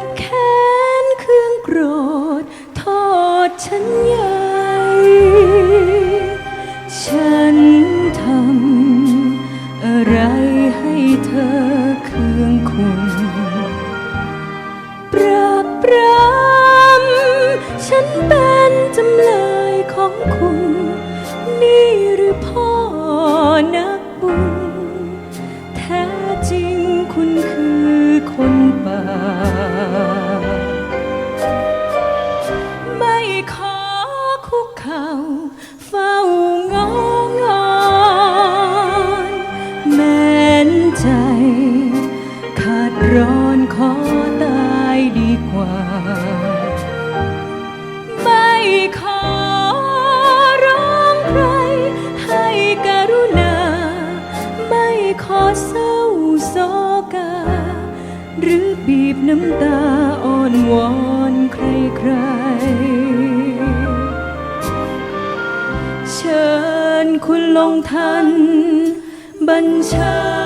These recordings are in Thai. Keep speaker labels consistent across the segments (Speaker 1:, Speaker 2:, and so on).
Speaker 1: บแค้นเครื่องโกรธโทษฉันใหญ่ ฉันทำอะไรให้เธอเครื่องคุณ ปราบปรามฉันเป็นจำเลยของคุณ เฝ้างองอนแม้นใจ ขาดร้อนขอตายดีกว่า ไม่ขอร้องใคร ให้กรุณา ไม่ขอเศร้าโศกา หรือบีบน้ำตาอ่อนวอนใครใครๆ ชิญคุณลงทัน บัญชา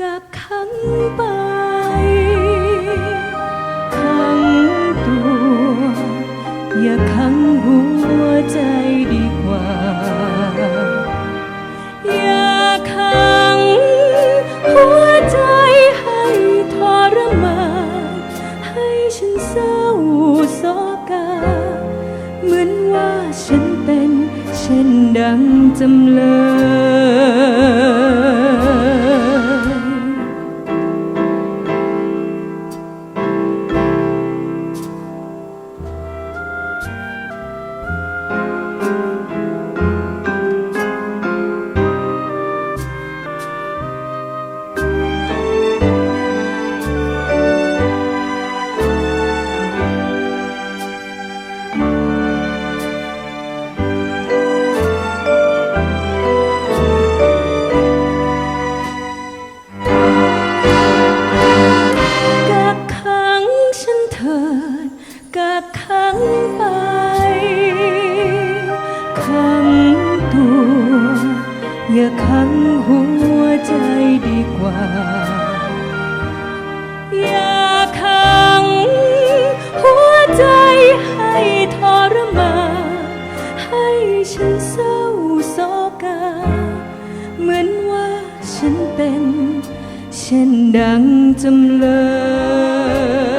Speaker 1: กักขังไป ขังตัว อย่าขังหัวใจดีกว่า อย่าขังหัวใจให้ทรมานให้ฉันเศร้าโศกา เหมือนว่าฉันเป็นเช่นดังจำเลย กักขังไป ขังตัว อย่าขังหัวใจดีกว่า อย่าขังหัวใจให้ทรมานให้ฉันเศร้าโศกา เหมือนว่าฉันเป็น เช่นดังจำเลย